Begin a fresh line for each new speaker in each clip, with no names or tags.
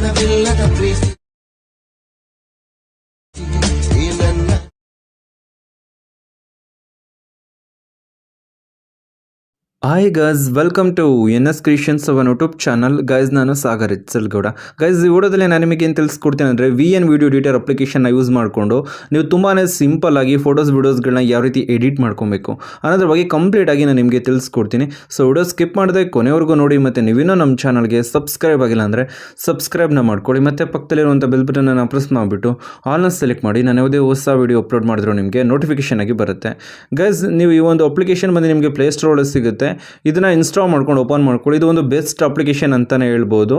the villa, the priest.
Hi guys welcome to N S creations ಅವನ್ YouTube channel guys ನಾನು Sagar Gowda guys ಈ ವಿಡಿಯೋದಲ್ಲಿ ನಾನು ನಿಮಗೆ ಏನು ತಿಳಿಸ್ಕೊಡ್ತೀನಿ ಅಂದರೆ ವಿ ಎನ್ ವಿಡಿಯೋ ಎಡಿಟರ್ ಅಪ್ಲಿಕೇಶನ್ನ ಯೂಸ್ ಮಾಡಿಕೊಂಡು ನೀವು ತುಂಬಾ ಸಿಂಪಲ್ ಆಗಿ ಫೋಟೋಸ್ ವೀಡಿಯೋಸ್ಗಳನ್ನ ಯಾವ ರೀತಿ ಎಡಿಟ್ ಮಾಡ್ಕೊಬೇಕು ಅನ್ನೋದ್ರ ಬಗ್ಗೆ ಕಂಪ್ಲೀಟ್ ಆಗಿ ನಾನು ನಿಮಗೆ ತಿಳಿಸ್ಕೊಡ್ತೀನಿ. ಸೊ ವಿಡಿಯೋ ಸ್ಕಿಪ್ ಮಾಡದೆ ಕೊನೆವರೆಗೂ ನೋಡಿ ಮತ್ತು ನೀವಿನ್ನೂ ನಮ್ಮ ಚಾನಲ್ಗೆ ಸಬ್ಸ್ಕ್ರೈಬ್ ಆಗಿಲ್ಲ ಅಂದರೆ ಸಬ್ಸ್ಕ್ರೈಬ್ನ ಮಾಡ್ಕೊಳ್ಳಿ. ಮತ್ತು ಪಕ್ಕದಲ್ಲಿರುವಂಥ ಬೆಲ್ ಬಟನನ್ನು ಪ್ರೆಸ್ ಮಾಡಿಬಿಟ್ಟು ಆಲ್ನ ಸೆಲೆಕ್ಟ್ ಮಾಡಿ. ನಾನು ಯಾವುದೇ ಹೊಸ ವಿಡಿಯೋ ಅಪ್ಲೋಡ್ ಮಾಡಿದ್ರು ನಿಮಗೆ ನೋಟಿಫಿಕೇಶನ್ ಆಗಿ ಬರುತ್ತೆ. ಗೈಸ್ ನೀವು ಈ ಒಂದು ಅಪ್ಲಿಕೇಶನ್ ಬಂದು ನಿಮಗೆ ಪ್ಲೇಸ್ಟೋರಲ್ಲಿ ಸಿಗುತ್ತೆ. ಇದನ್ನು ಇನ್ಸ್ಟಾಲ್ ಮಾಡ್ಕೊಂಡು ಓಪನ್ ಮಾಡ್ಕೊಳ್ಳಿ. ಇದು ಒಂದು ಬೆಸ್ಟ್ ಅಪ್ಲಿಕೇಶನ್ ಅಂತಲೇ ಹೇಳ್ಬೋದು.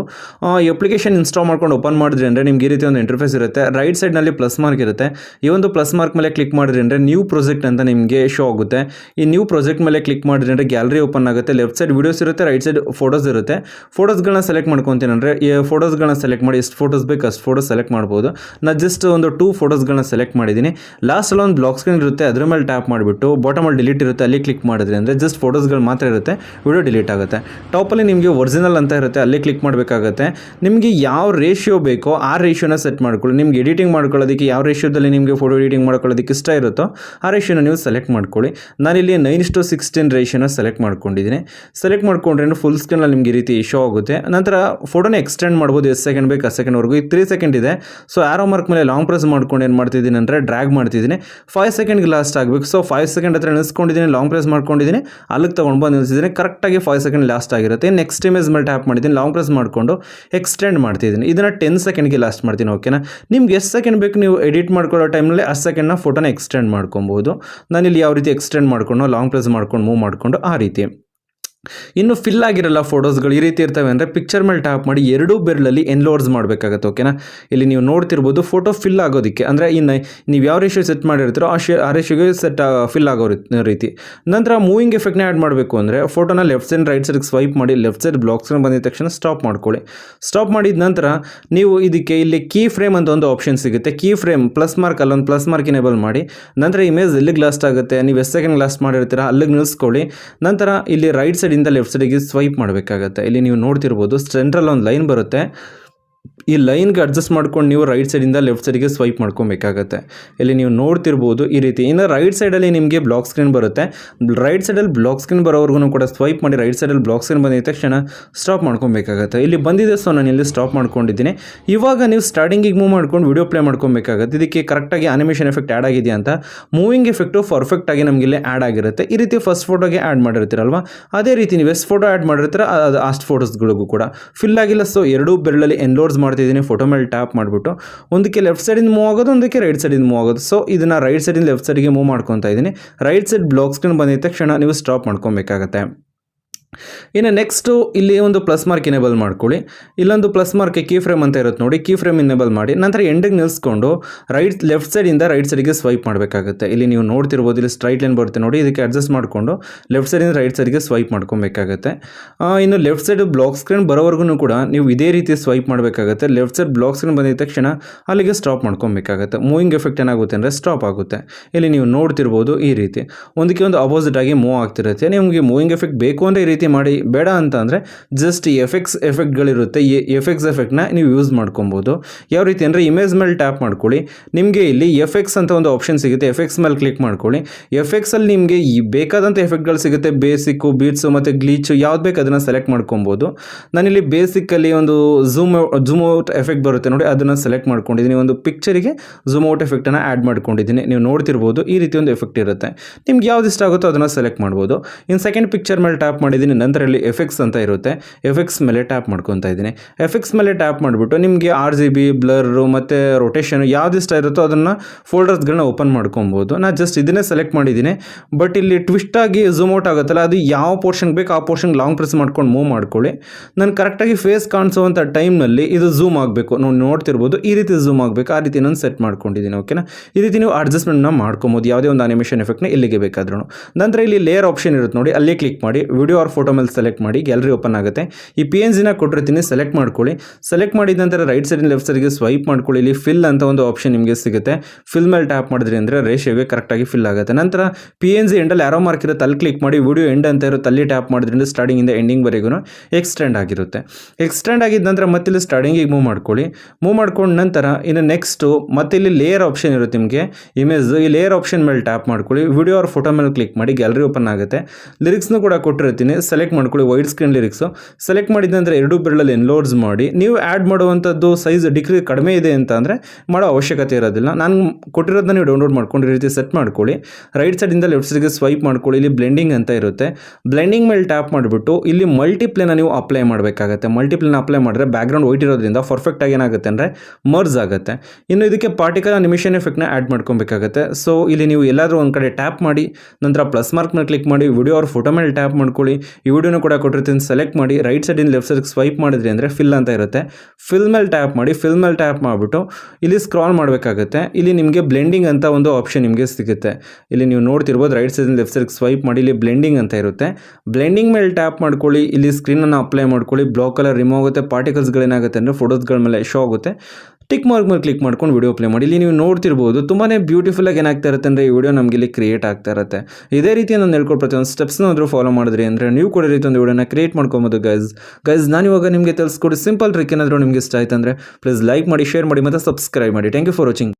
ಈ ಅಪ್ಲಿಕೇಶನ್ ಇನ್ಸ್ಟಾಲ್ ಮಾಡ್ಕೊಂಡು ಓಪನ್ ಮಾಡಿದ್ರಿ ಅಂದರೆ ನಿಮ್ಗೆ ಈ ರೀತಿ ಒಂದು ಇಂಟರ್ಫೇಸ್ ಇರುತ್ತೆ. ರೈಟ್ ಸೈಡ್ನಲ್ಲಿ ಪ್ಲಸ್ ಮಾರ್ಕ್ ಇರುತ್ತೆ. ಈ ಒಂದು ಪ್ಲಸ್ ಮಾರ್ಕ್ ಮೇಲೆ ಕ್ಲಿಕ್ ಮಾಡಿದ್ರಿ ಅಂದರೆ ನ್ಯೂ ಪ್ರಾಜೆಕ್ಟ್ ಅಂತ ನಿಮಗೆ ಶೋ ಆಗುತ್ತೆ. ಈ ನ್ಯೂ ಪ್ರಾಜೆಕ್ಟ್ ಮೇಲೆ ಕ್ಲಿಕ್ ಮಾಡಿದ್ರಿ ಅಂದರೆ ಗ್ಯಾಲರಿ ಓಪನ್ ಆಗುತ್ತೆ. ಲೆಫ್ಟ್ ಸೈಡ್ ವೀಡಿಯೋಸ್ ಇರುತ್ತೆ ರೈಟ್ ಸೈಡ್ ಫೋಟೋಸ್ ಇರುತ್ತೆ. ಫೋಟೋಸ್ಗಳನ್ನ ಸೆಲೆಕ್ಟ್ ಮಾಡ್ಕೊತೀನಿ ಅಂದರೆ, ಈ ಫೋಟೋಸ್ಗಳನ್ನ ಸೆಲೆಕ್ಟ್ ಮಾಡಿ, ಎಷ್ಟು ಫೋಟೋಸ್ ಬೇಕು ಅಷ್ಟು ಫೋಟೋಸ್ ಸೆಲೆಕ್ಟ್ ಮಾಡ್ಬೋದು. ನಾನು ಜಸ್ಟ್ ಒಂದು ಟೂ ಫೋಟೋಸ್ಗಳನ್ನ ಸೆಲೆಕ್ಟ್ ಮಾಡಿದ್ದೀನಿ. ಲಾಸ್ಟಲ್ಲಿ ಒಂದು ಬ್ಲಾಕ್ ಸ್ಕ್ರೀನ್ ಇರುತ್ತೆ, ಅದ್ರ ಮೇಲೆ ಟ್ಯಾಪ್ ಮಾಡಿಬಿಟ್ಟು ಬಾಟಮಲ್ಲಿ ಡಿಲೀಟ್ ಇರುತ್ತೆ, ಅಲ್ಲಿ ಕ್ಲಿಕ್ ಮಾಡಿದ್ರೆ ಅಂದರೆ ಜಸ್ಟ್ ಫೋಟೋಸ್ಗಳು ಮಾತ್ರ ಇರುತ್ತೆ ವಿಡಿಯೋ ಡಿಲೀಟ್ ಆಗುತ್ತೆ. ಟಾಪಲ್ಲಿ ನಿಮಗೆ ಒರಿಜಿನಲ್ ಅಂತ ಇರುತ್ತೆ, ಅಲ್ಲಿ ಕ್ಲಿಕ್ ಮಾಡಬೇಕಾಗುತ್ತೆ. ನಿಮಗೆ ಯಾವ ರೇಷಿಯೋ ಬೇಕೋ ಆ ರೇಷಿಯೋನ ಸೆಟ್ ಮಾಡ್ಕೊಳ್ಳಿ. ನಿಮ್ಗೆ ಎಡಿಟಿಂಗ್ ಮಾಡ್ಕೊಳ್ಳೋದಕ್ಕೆ ಯಾವ ರೇಷಿಯೋದಲ್ಲಿ ನಿಮಗೆ ಫೋಟೋ ಎಡಿಟಿಂಗ್ ಮಾಡ್ಕೊಳ್ಳೋದಕ್ಕೆ ಇಷ್ಟ ಇರುತ್ತೋ ಆ ರೇಷಿಯೋನ ನೀವು ಸೆಲೆಕ್ಟ್ ಮಾಡ್ಕೊಳ್ಳಿ. ನಾನಿಲ್ಲಿ ನೈನ್ ಟು ಸಿಕ್ಸ್ಟೀನ್ ರೇಷಿಯೋನ ಸೆಲೆಕ್ಟ್ ಮಾಡ್ಕೊಂಡಿದ್ದೀನಿ. ಸೆಲೆಕ್ಟ್ ಮಾಡ್ಕೊಂಡ್ರೆ ಫುಲ್ ಸ್ಕ್ರೀನಲ್ಲಿ ನಿಮಗೆ ಈ ರೀತಿ ಶೋ ಆಗುತ್ತೆ. ನಂತರ ಫೋಟೋನ ಎಕ್ಸ್ಟೆಂಡ್ ಮಾಡ್ಬೋದು, ಎಷ್ಟು ಸೆಕೆಂಡ್ ಬೇಕು ಆ ಸೆಕೆಂಡ್ವರೆಗೂ ಈ ತ್ರೀ ಸೆಕೆಂಡ್ ಇದೆ. ಸೊ ಆರೋ ಮಾರ್ಕ್ ಮೇಲೆ ಲಾಂಗ್ ಪ್ರೆಸ್ ಮಾಡ್ಕೊಂಡು ಏನು ಮಾಡ್ತಿದ್ದೀನಿ ಅಂದರೆ ಡ್ರ್ಯಾಗ್ ಮಾಡ್ತಿದ್ದೀನಿ. ಫೈವ್ ಸೆಕೆಂಡ್ಗೆ ಲಾಸ್ಟ್ ಆಗಬೇಕು. ಸೊ ಫೈವ್ ಸೆಕೆಂಡ್ ಹತ್ರ ನಿಲ್ಸ್ಕೊಂಡಿದ್ದೀನಿ ಲಾಂಗ್ ಪ್ರೆಸ್ ಮಾಡ್ಕೊಂಡಿದ್ದೀನಿ. ಅಲ್ಲಿಗೆ ತೊಗೊಂಡು ಬಂದು ನಿಲ್ಸಿದ್ದೀನಿ ಕರೆಕ್ಟಾಗಿ ಫೈವ್ ಸೆಕೆಂಡ್ ಲಾಸ್ಟ್ ಆಗಿರುತ್ತೆ. ನೆಕ್ಸ್ಟ್ ಇಮೇಜ್ ಮೇಲೆ ಟ್ಯಾಪ್ ಮಾಡಿದ್ದೀನಿ. ಲಾಂಗ್ ಪ್ರೆಸ್ ಮಾಡಿಕೊಂಡು ಎಕ್ಸ್ಟೆಂಡ್ ಮಾಡ್ತಿದ್ದೀನಿ. ಇದನ್ನು ಟೆನ್ ಸೆಕೆಂಡ್ಗೆ ಲಾಸ್ಟ್ ಮಾಡ್ತೀನಿ ಓಕೆನಾ ನಿಮ್ಗೆ ಎಷ್ಟು ಸೆಕೆಂಡ್ ಬೇಕು ನೀವು ಎಡಿಟ್ ಮಾಡ್ಕೊಳ್ಳೋ ಟೈಮಲ್ಲಿ ಅಷ್ಟು ಸೆಕೆಂಡ್ನ ಫೋಟೋನ ಎಕ್ಸ್ಟೆಂಡ್ ಮಾಡ್ಕೊಬೋದು. ನಾನಿಲ್ಲಿ ಯಾವ ರೀತಿ ಎಕ್ಸ್ಟೆಂಡ್ ಮಾಡ್ಕೊಂಡು ಲಾಂಗ್ ಪ್ರೆಸ್ ಮಾಡ್ಕೊಂಡು ಮೂವ್ ಮಾಡಿಕೊಂಡು ಆ ರೀತಿ. ಇನ್ನು ಫಿಲ್ ಆಗಿರಲ್ಲ ಫೋಟೋಸ್ಗಳು ಈ ರೀತಿ ಇರ್ತವೆ ಅಂದರೆ ಪಿಕ್ಚರ್ ಮೇಲೆ ಟ್ಯಾಪ್ ಮಾಡಿ ಎರಡೂ ಬೆರಳಲ್ಲಿ ಎನ್ಲೋರ್ಸ್ ಮಾಡಬೇಕಾಗತ್ತೆ ಓಕೆನಾ ಇಲ್ಲಿ ನೀವು ನೋಡ್ತಿರ್ಬೋದು ಫೋಟೋ ಫಿಲ್ ಆಗೋದಕ್ಕೆ, ಅಂದರೆ ಇನ್ನು ನೀವು ಯಾವ ರೇಷಿಯೋ ಸೆಟ್ ಮಾಡಿರ್ತೀರೋ ಆ ಶೇ ಆ ರೇಷಿಯೋಗೆ ಸೆಟ್ ಫಿಲ್ ಆಗೋ ರೀತಿ ನಂತರ ಮೂವಿಂಗ್ ಎಫೆಕ್ಟ್ನ ಆ್ಯಡ್ ಮಾಡಬೇಕು ಅಂದರೆ ಫೋಟೋನ ಲೆಫ್ಟ್ ಸೈಡ್ ರೈಟ್ ಸೈಡ್ಗೆ ಸ್ವೈಪ್ ಮಾಡಿ ಲೆಫ್ಟ್ ಸೈಡ್ ಬ್ಲಾಕ್ಸ್ ಬಂದಿದ ತಕ್ಷಣ ಸ್ಟಾಪ್ ಮಾಡ್ಕೊಳ್ಳಿ. ಸ್ಟಾಪ್ ಮಾಡಿದ ನಂತರ ನೀವು ಇದಕ್ಕೆ ಇಲ್ಲಿ ಕೀ ಫ್ರೇಮ್ ಅಂತ ಒಂದು ಆಪ್ಷನ್ ಸಿಗುತ್ತೆ ಕೀ ಫ್ರೇಮ್ ಪ್ಲಸ್ ಮಾರ್ಕ್ ಅಲ್ಲೊಂದು ಪ್ಲಸ್ ಮಾರ್ಕ್ ಇನೇಬಲ್ ಮಾಡಿ, ನಂತರ ಇಮೇಜ್ ಎಲ್ಲಿಗೆ ಲಾಸ್ಟ್ ಆಗುತ್ತೆ, ನೀವು ಎಷ್ಟು ಸೆಕೆಂಡ್ ಲಾಸ್ಟ್ ಮಾಡಿರ್ತೀರ ಅಲ್ಲಿಗೆ ನಿಲ್ಲಿಸ್ಕೊಳ್ಳಿ ನಂತರ ಇಲ್ಲಿ ರೈಟ್ ಸೈಡಿಂದ ಲೆಫ್ಟ್ ಸೈಡಿಗೆ ಸ್ವೈಪ್ ಮಾಡಬೇಕಾಗತ್ತೆ. ಇಲ್ಲಿ ನೀವು ನೋಡ್ತಿರ್ಬೋದು ಸೆಂಟ್ರಲ್ಲಿ ಒಂದು ಲೈನ್ ಬರುತ್ತೆ. ಈ ಲೈನ್ಗೆ ಅಡ್ಜಸ್ಟ್ ಮಾಡ್ಕೊಂಡು ನೀವು ರೈಟ್ ಸೈಡಿಂದ ಲೆಫ್ಟ್ ಸೈಡಿಗೆ ಸ್ವೈಪ್ ಮಾಡ್ಕೊಬೇಕಾಗತ್ತೆ. ಇಲ್ಲಿ ನೀವು ನೋಡ್ತಿರ್ಬೋದು ಈ ರೀತಿ. ಇನ್ನು ರೈಟ್ ಸೈಡಲ್ಲಿ ನಿಮಗೆ ಬ್ಲಾಕ್ ಸ್ಕ್ರೀನ್ ಬರುತ್ತೆ. ರೈಟ್ ಸೈಡಲ್ಲಿ ಬ್ಲಾಕ್ ಸ್ಕ್ರೀನ್ ಬರೋವರೆಗೂ ಕೂಡ ಸ್ವೈಪ್ ಮಾಡಿ ರೈಟ್ ಸೈಡಲ್ಲಿ ಬ್ಲಾಕ್ ಸ್ಕ್ರೀನ್ ಬಂದಿದ ತಕ್ಷಣ ಸ್ಟಾಪ್ ಮಾಡ್ಕೊಬೇಕಾಗತ್ತೆ. ಇಲ್ಲಿ ಬಂದಿದೆ ಸೊ ನಾನು ಇಲ್ಲಿ ಸ್ಟಾಪ್ ಮಾಡ್ಕೊಂಡಿದ್ದೀನಿ. ಇವಾಗ ನೀವು ಸ್ಟಾರ್ಟಿಂಗಿಗೆ ಮೂವ್ ಮಾಡ್ಕೊಂಡು ವಿಡಿಯೋ ಪ್ಲೇ ಮಾಡ್ಕೊಬೇಕಾಗತ್ತೆ. ಇದಕ್ಕೆ ಕರೆಕ್ಟಾಗಿ ಅನಿಮೇಷನ್ ಎಫೆಕ್ಟ್ ಆ್ಯಡ್ ಆಗಿದೆ ಅಂತ ಮೂವಿಂಗ್ ಎಫೆಕ್ಟು ಪರ್ಫೆಕ್ಟಾಗಿ ನಮಗೆ ಇಲ್ಲಿ ಆ್ಯಡ್ ಆಗಿರುತ್ತೆ. ಈ ರೀತಿ ಫಸ್ಟ್ ಫೋಟೋಗೆ ಆ್ಯಡ್ ಮಾಡಿರ್ತೀರಲ್ವಾ? ಅದೇ ರೀತಿ ನೀವು ಎಷ್ಟು ಫೋಟೋ ಆ್ಯಡ್ ಮಾಡಿರ್ತೀರ, ಅದು ಅಷ್ಟು ಫೋಟೋಸ್ಗಳಿಗೂ ಕೂಡ. ಫಿಲ್ ಆಗಿಲ್ಲ ಸೊ ಎರಡೂ ಬೆರಳಲ್ಲಿ ಎನ್ಲೋಡ್ಸ್ ಮಾಡ್ತಿದ್ದೀನಿ ಫೋಟೋ ಮೇಲೆ ಟ್ಯಾಪ್ ಮಾಡಿಬಿಟ್ಟು ಒಂದಕ್ಕೆ ಲೆಫ್ಟ್ ಸೈಡಿಂದ ಮೂವ್ ಆಗೋದು, ಒಂದಕ್ಕೆ ರೈಟ್ ಸೈಡಿಂದ ಮೂವ್ ಆಗೋದು. ಸೊ ಇದನ್ನು ರೈಟ್ ಸೈಡಿಂದ ಲೆಫ್ಟ್ ಸೈಡಿಗೆ ಮೂವ್ ಮಾಡ್ಕೊತಾ ಇದ್ದೀನಿ. ರೈಟ್ ಸೈಡ್ ಬ್ಲಾಕ್ ಸ್ಕ್ರೀನ್ ಬಂದಿದ್ದ ತಕ್ಷಣ ನೀವು ಸ್ಟಾಪ್ ಮಾಡ್ಕೊಬೇಕಾಗತ್ತೆ. ಇನ್ನು ನೆಕ್ಸ್ಟು ಇಲ್ಲಿ ಒಂದು ಪ್ಲಸ್ ಮಾರ್ಕ್ ಇನೇಬಲ್ ಮಾಡ್ಕೊಳ್ಳಿ. ಇಲ್ಲೊಂದು ಪ್ಲಸ್ ಮಾರ್ಕ್ ಕೀ ಫ್ರೇಮ್ ಅಂತ ಇರುತ್ತೆ ನೋಡಿ ಕೀ ಫ್ರೇಮ್ ಇನೇಬಲ್ ಮಾಡಿ, ನಂತರ ಎಂಡಿಗೆ ನಿಲ್ಲಿಸ್ಕೊಂಡು ರೈಟ್ ಲೆಫ್ಟ್ ಸೈಡಿಂದ ರೈಟ್ ಸೈಡಿಗೆ ಸ್ವೈಪ್ ಮಾಡಬೇಕಾಗುತ್ತೆ. ಇಲ್ಲಿ ನೀವು ನೋಡ್ತಿರ್ಬೋದು, ಇಲ್ಲಿ ಸ್ಟ್ರೈಟ್ ಲೈನ್ ಬರುತ್ತೆ ನೋಡಿ, ಇದಕ್ಕೆ ಅಡ್ಜಸ್ಟ್ ಮಾಡಿಕೊಂಡು ಲೆಫ್ಟ್ ಸೈಡಿಂದ ರೈಟ್ ಸೈಡ್ಗೆ ಸ್ವೈಪ್ ಮಾಡ್ಕೊಬೇಕಾಗುತ್ತೆ. ಇನ್ನು ಲೆಫ್ಟ್ ಸೈಡ್ ಬ್ಲಾಕ್ ಸ್ಕ್ರೀನ್ ಬರೋವರೆಗೂ ಕೂಡ ನೀವು ಇದೇ ರೀತಿ ಸ್ವೈಪ್ ಮಾಡಬೇಕಾಗುತ್ತೆ. ಲೆಫ್ಟ್ ಸೈಡ್ ಬ್ಲಾಕ್ ಸ್ಕ್ರೀನ್ ಬಂದಿದ ತಕ್ಷಣ ಅಲ್ಲಿಗೆ ಸ್ಟಾಪ್ ಮಾಡ್ಕೊಬೇಕಾಗುತ್ತೆ. ಮೂವಿಂಗ್ ಎಫೆಕ್ಟ್ ಏನಾಗುತ್ತೆ ಅಂದರೆ ಸ್ಟಾಪ್ ಆಗುತ್ತೆ. ಇಲ್ಲಿ ನೀವು ನೋಡ್ತಿರ್ಬೋದು ಈ ರೀತಿ. ಒಂದಕ್ಕೆ ಒಂದು ಅಪೋಸಿಟ್ ಆಗಿ ಮೂವ್ ಆಗ್ತಿರುತ್ತೆ. ನಿಮಗೆ ಮೂವಿಂಗ್ ಎಫೆಕ್ಟ್ ಬೇಕು ಅಂದರೆ ಈ ರೀತಿ ಮಾಡಿ, ಬೇಡ ಅಂತ ಅಂದರೆ ಜಸ್ಟ್ ಎಫೆಕ್ಟ್ಸ್ ಎಫೆಕ್ಟ್ಗಳಿರುತ್ತೆ ಈ ಎಫೆಕ್ಟ್ಸ್ ಎಫೆಕ್ಟ್ನ ನೀವು ಯೂಸ್ ಮಾಡ್ಕೊಬೋದು. ಯಾವ ರೀತಿ ಅಂದರೆ ಇಮೇಜ್ ಮೇಲೆ ಟ್ಯಾಪ್ ಮಾಡ್ಕೊಳ್ಳಿ. ನಿಮಗೆ ಇಲ್ಲಿ ಎಫೆಕ್ಟ್ಸ್ ಅಂತ ಒಂದು ಆಪ್ಷನ್ ಸಿಗುತ್ತೆ. ಎಫೆಕ್ಟ್ಸ್ ಮೇಲೆ ಕ್ಲಿಕ್ ಮಾಡ್ಕೊಳ್ಳಿ. ಎಫೆಕ್ಟ್ಸಲ್ಲಿ ನಿಮಗೆ ಈ ಬೇಕಾದಂಥ ಎಫೆಕ್ಟ್ಗಳು ಸಿಗುತ್ತೆ. ಬೇಸಿಕ್ಕು ಬೀಟ್ಸು ಮತ್ತು ಗ್ಲೀಚು ಯಾವ್ದು ಬೇಕು ಅದನ್ನು ಸೆಲೆಕ್ಟ್ ಮಾಡ್ಕೊಬೋದು. ನಾನಿಲ್ಲಿ ಬೇಸಿಕ್ಕಲ್ಲಿ ಒಂದು ಝೂಮ್ ಝೂಮ್ ಔಟ್ ಎಫೆಕ್ಟ್ ಬರುತ್ತೆ ನೋಡಿ, ಅದನ್ನು ಸೆಲೆಕ್ಟ್ ಮಾಡ್ಕೊಂಡಿದ್ದೀನಿ. ಒಂದು ಪಿಕ್ಚರಿಗೆ ಝೂಮ್ ಔಟ್ ಎಫೆಕ್ಟನ್ನು ಆ್ಯಡ್ ಮಾಡ್ಕೊಂಡಿದ್ದೀನಿ. ನೀವು ನೋಡ್ತಿರ್ಬೋದು ಈ ರೀತಿ ಒಂದು ಎಫೆಕ್ಟ್ ಇರುತ್ತೆ. ನಿಮ್ಗೆ ಯಾವ್ದು ಇಷ್ಟ ಆಗುತ್ತೋ ಅದನ್ನು ಸೆಲೆಕ್ಟ್ ಮಾಡ್ಬೋದು. ಇನ್ನು ಸೆಕೆಂಡ್ ಪಿಕ್ಚರ್ ಮೇಲೆ ಟ್ಯಾಪ್ ಮಾಡಿದ್ದೀನಿ. ನಂತರ ಇಲ್ಲಿ ಎಫೆಕ್ಟ್ಸ್ ಅಂತ ಇರುತ್ತೆ. ಎಫೆಕ್ಟ್ಸ್ ಮೇಲೆ ಟ್ಯಾಪ್ ಮಾಡ್ಕೊತಾ ಇದ್ದೀನಿ. ಎಫೆಕ್ಟ್ಸ್ ಮೇಲೆ ಟ್ಯಾಪ್ ಮಾಡಿಬಿಟ್ಟು ನಿಮಗೆ ಆರ್ ಜಿ ಬಿ ಬ್ಲರು ಮತ್ತು ರೊಟೇಷನ್ ಇಷ್ಟ ಇರುತ್ತೋ ಅದನ್ನು ಫೋಲ್ಡರ್ಸ್ಗಳನ್ನ ಓಪನ್ ಮಾಡ್ಕೊಬೋದು. ನಾನು ಜಸ್ಟ್ ಇದನ್ನೇ ಸೆಲೆಕ್ಟ್ ಮಾಡಿದ್ದೀನಿ. ಬಟ್ ಇಲ್ಲಿ ಟ್ವಿಸ್ಟ್ ಆಗಿ ಝೂಮ್ ಔಟ್ ಆಗುತ್ತಲ್ಲ, ಅದು ಯಾವ ಪೋರ್ಷನ್ ಬೇಕು ಆ ಪೋರ್ಷನ್ ಲಾಂಗ್ ಪ್ರೆಸ್ ಮಾಡ್ಕೊಂಡು ಮೂವ್ ಮಾಡ್ಕೊಳ್ಳಿ. ನಾನು ಕರೆಕ್ಟಾಗಿ ಫೇಸ್ ಕಾಣಿಸುವಂಥ ಟೈಮ್ನಲ್ಲಿ ಇದು ಝೂಮ್ ಆಗಬೇಕು. ನಾವು ನೋಡ್ತಿರ್ಬೋದು, ಈ ರೀತಿ ಝೂಮ್ ಆಗಬೇಕು. ಆ ರೀತಿ ನಾನು ಸೆಟ್ ಮಾಡ್ಕೊಂಡಿದ್ದೀನಿ ಓಕೆನಾ ಈ ರೀತಿ ನೀವು ಅಡ್ಜಸ್ಟ್ಮೆಂಟ್ನ ಮಾಡ್ಕೊಬೋದು. ಯಾವುದೇ ಒಂದು ಅನಿಮೇಷನ್ ಎಫೆಕ್ಟ್ನ ಇಲ್ಲಿಗೆ ಬೇಕಾದ್ರೂ ನಂತರ ಇಲ್ಲಿ ಲೇಯರ್ ಆಪ್ಷನ್ ಇರುತ್ತೆ ನೋಡಿ, ಅಲ್ಲಿ ಕ್ಲಿಕ್ ಮಾಡಿ. ವಿಡಿಯೋ ಆರ್ ಫೋಟೋ ಮೇಲೆ ಸೆಲೆಕ್ಟ್ ಮಾಡಿ ಗ್ಯಾಲರಿ ಓಪನ್ ಆಗುತ್ತೆ. ಈ ಪಿ ಎನ್ ಜಿನ ಕೊಟ್ಟಿರ್ತೀನಿ ಸೆಲೆಕ್ಟ್ ಮಾಡ್ಕೊಳ್ಳಿ. ಸೆಲೆಕ್ಟ್ ಮಾಡಿದ ನಂತರ ರೈಟ್ ಸೈಡ್ ಲೆಫ್ಟ್ ಸೈಡ್ಗೆ ಸ್ವೈಪ್ ಮಾಡ್ಕೊಳ್ಳಿ. ಇಲ್ಲಿ ಫಿಲ್ ಅಂತ ಒಂದು ಆಪ್ಷನ್ ನಿಮಗೆ ಸಿಗುತ್ತೆ. ಫಿಲ್ ಮೇಲೆ ಟ್ಯಾಪ್ ಮಾಡಿದ್ರಿ ಅಂದರೆ ರೇಷಿಯೋಗೆ ಕರೆಕ್ಟಾಗಿ ಫಿಲ್ ಆಗುತ್ತೆ. ನಂತರ ಪಿ ಎನ್ ಜಿ ಎಂಡಲ್ಲಿ ಯಾರೋ ಮಾರ್ಕ್ ಇರುತ್ತೆ, ಅಲ್ಲಿ ಕ್ಲಿಕ್ ಮಾಡಿ ವಿಡಿಯೋ ಎಂಡ್ ಅಂತ ಇರೋ ತಲ್ಲಿ ಟ್ಯಾಪ್ ಮಾಡಿದ್ರಿಂದ ಸ್ಟಾರ್ಟಿಂಗಿಂದ ಎಂಡಿಂಗ್ವರೆಗೂ ಎಕ್ಸ್ಟೆಂಡ್ ಆಗಿರುತ್ತೆ. ಎಕ್ಸ್ಟೆಂಡ್ ಆಗಿದ ನಂತರ ಮತ್ತೆ ಇಲ್ಲಿ ಸ್ಟಾರ್ಟಿಂಗಿಗೆ ಮೂವ್ ಮಾಡ್ಕೊಳ್ಳಿ. ಮೂವ್ ಮಾಡ್ಕೊಂಡ ನಂತರ ಇನ್ನು ನೆಕ್ಸ್ಟು ಮತ್ತೆ ಇಲ್ಲಿ ಲೇಯರ್ ಆಪ್ಷನ್ ಇರುತ್ತೆ ನಿಮಗೆ. ಇಮೇಜ್ ಈ ಲೇಯರ್ ಆಪ್ಷನ್ ಮೇಲೆ ಟ್ಯಾಪ್ ಮಾಡ್ಕೊಳ್ಳಿ. ವಿಡಿಯೋ ಅವ್ರ ಫೋಟೋ ಮೇಲೆ ಕ್ಲಿಕ್ ಮಾಡಿ ಗ್ಯಾಲರಿ ಓಪನ್ ಆಗುತ್ತೆ. ಲಿರಿಕ್ಸ್ನು ಕೂಡ ಕೊಟ್ಟಿರ್ತೀನಿ. ಸೆಲೆಕ್ಟ್ ಮಾಡ್ಕೊಳ್ಳಿ ವೈಡ್ ಸ್ಕ್ರೀನ್ ಲಿರಿಕ್ಸು ಸೆಲೆಕ್ಟ್ ಮಾಡಿದ್ದಂದರೆ ಎರಡು ಬೆರಳಲ್ಲಿ ಎನ್ಲೋಡ್ಸ್ ಮಾಡಿ. ನೀವು ಆ್ಯಡ್ ಮಾಡುವಂಥದ್ದು ಸೈಜ್ ಡಿಗ್ರಿ ಕಡಿಮೆ ಇದೆ ಅಂತ ಅಂದರೆ ಮಾಡೋ ಅವಶ್ಯಕತೆ ಇರೋದಿಲ್ಲ. ನಾನು ಕೊಟ್ಟಿರೋದನ್ನ ನೀವು ಡೌನ್ಲೋಡ್ ಮಾಡ್ಕೊಂಡು ಈ ರೀತಿ ಸೆಟ್ ಮಾಡ್ಕೊಳ್ಳಿ. ರೈಟ್ ಸೈಡಿಂದ ಲೆಫ್ಟ್ ಸೈಡ್ಗೆ ಸ್ವೈಪ್ ಮಾಡ್ಕೊಳ್ಳಿ. ಇಲ್ಲಿ ಬ್ಲೆಂಡಿಂಗ್ ಅಂತ ಇರುತ್ತೆ. ಬ್ಲೆಂಡಿಂಗ್ ಮೇಲೆ ಟ್ಯಾಪ್ ಮಾಡಿಬಿಟ್ಟು ಇಲ್ಲಿ ಮಲ್ಟಿಪ್ಲೇನ ನೀವು ಅಪ್ಲೈ ಮಾಡಬೇಕಾಗತ್ತೆ. ಮಲ್ಟಿಪ್ಲೇನ ಅಪ್ಲೈ ಮಾಡಿದ್ರೆ ಬ್ಯಾಕ್ಗ್ರೌಂಡ್ ವೈಟ್ ಇರೋದ್ರಿಂದ ಪರ್ಫೆಕ್ಟ್ ಆಗಿ ಏನಾಗುತ್ತೆ ಅಂದರೆ ಮರ್ಜ್ ಆಗುತ್ತೆ. ಇನ್ನು ಇದಕ್ಕೆ ಪಾರ್ಟಿಕಲ್ ಅನಿಮೇಷನ್ ಎಫೆಕ್ಟ್ನ ಆ್ಯಡ್ ಮಾಡ್ಕೊಬೇಕಾಗತ್ತೆ. ಸೊ ಇಲ್ಲಿ ನೀವು ಎಲ್ಲಾದರೂ ಒಂದು ಕಡೆ ಟ್ಯಾಪ್ ಮಾಡಿ, ನಂತರ ಪ್ಲಸ್ ಮಾರ್ಕ್ನ ಕ್ಲಿಕ್ ಮಾಡಿ ವಿಡಿಯೋ ಅವ್ರ ಫೋಟೋ ಮೇಲೆ ಟ್ಯಾಪ್ ಮಾಡ್ಕೊಳ್ಳಿ. ಈ ವಿಡಿಯೋನ ಕೂಡ ಕೊಟ್ಟಿರ್ತೀನಿ. ಸೆಲೆಕ್ಟ್ ಮಾಡಿ ರೈಟ್ ಸೈಡಿಂದ ಲೆಫ್ಟ್ ಸೈಡ್ಗೆ ಸ್ವೈಪ್ ಮಾಡಿದ್ರಿ ಅಂದರೆ ಫಿಲ್ ಅಂತ ಇರುತ್ತೆ. ಫಿಲ್ ಮೇಲೆ ಟ್ಯಾಪ್ ಮಾಡಿ ಫಿಲ್ ಮೇಲೆ ಟ್ಯಾಪ್ ಮಾಡಿಬಿಟ್ಟು ಇಲ್ಲಿ ಸ್ಕ್ರಾಲ್ ಮಾಡಬೇಕಾಗುತ್ತೆ. ಇಲ್ಲಿ ನಿಮಗೆ ಬ್ಲೆಂಡಿಂಗ್ ಅಂತ ಒಂದು ಆಪ್ಷನ್ ನಿಮಗೆ ಸಿಗುತ್ತೆ. ಇಲ್ಲಿ ನೀವು ನೋಡ್ತಿರ್ಬೋದು ರೈಟ್ ಸೈಡಿಂದ ಲೆಫ್ಟ್ ಸೈಡ್ಗೆ ಸ್ವೈಪ್ ಮಾಡಿ, ಇಲ್ಲಿ ಬ್ಲೆಂಡಿಂಗ್ ಅಂತ ಇರುತ್ತೆ. ಬ್ಲೆಂಡಿಂಗ್ ಮೇಲೆ ಟ್ಯಾಪ್ ಮಾಡ್ಕೊಳ್ಳಿ, ಇಲ್ಲಿ ಸ್ಕ್ರೀನನ್ನು ಅಪ್ಲೈ ಮಾಡ್ಕೊಳ್ಳಿ. ಬ್ಲಾಕ್ ಕಲರ್ ರಿಮೂವ್ ಆಗುತ್ತೆ ಪಾರ್ಟಿಕಲ್ಸ್ಗಳೇನಾಗುತ್ತೆ ಅಂದರೆ ಫೋಟೋಸ್ಗಳ ಮೇಲೆ ಶೋ ಆಗುತ್ತೆ. ಟಿಕ್ ಮಾರ್ಕ್ ಮೇಲೆ ಕ್ಲಿಕ್ ಮಾಡ್ಕೊಂಡು ವಿಡಿಯೋ ಪ್ಲೇ ಮಾಡಿ. ಇಲ್ಲಿ ನೀವು ನೋಡ್ತಿರ್ಬೋದು ತುಂಬಾ ಬ್ಯೂಟಿಫುಲ್ಲಾಗಿ ಏನಾಗ್ತಾ ಇರುತ್ತೆ ಅಂದರೆ ಈ ವಿಡಿಯೋ ನಮಗೆ ಇಲ್ಲಿ ಕ್ರಿಯೇಟ್ ಆಗ್ತಾ ಇರುತ್ತೆ. ಇದೇ ರೀತಿ ನಾನು ಹೇಳ್ಕೊಡ್ ಪ್ರತಿಯೊಂದು ಸ್ಟೆಪ್ಸ್ನಾದರೂ ಫಾಲೋ ಮಾಡಿದ್ರಿ ಅಂದರೆ ನೀವು ಕೂಡ ರೀತಿ ಒಂದು ವಿಡಿಯೋನ ಕ್ರಿಯೇಟ್ ಮಾಡ್ಕೊಬೋದು ಗೈಸ್ ಗೈಸ್ ನಾನು ಇವಾಗ ನಿಮಗೆ ತಿಳಿಸ್ಕೊಡಿ ಸಿಂಪಲ್ ಟ್ರಿಕ್ ಏನಾದರೂ ನಿಮಗೆ ಇಷ್ಟ ಆಯ್ತು ಅಂದರೆ ಪ್ಲೀಸ್ ಲೈಕ್ ಮಾಡಿ ಶೇರ್ ಮಾಡಿ ಮತ್ತು ಸಬ್ಸ್ಕ್ರೈಬ್ ಮಾಡಿ. Thank you for watching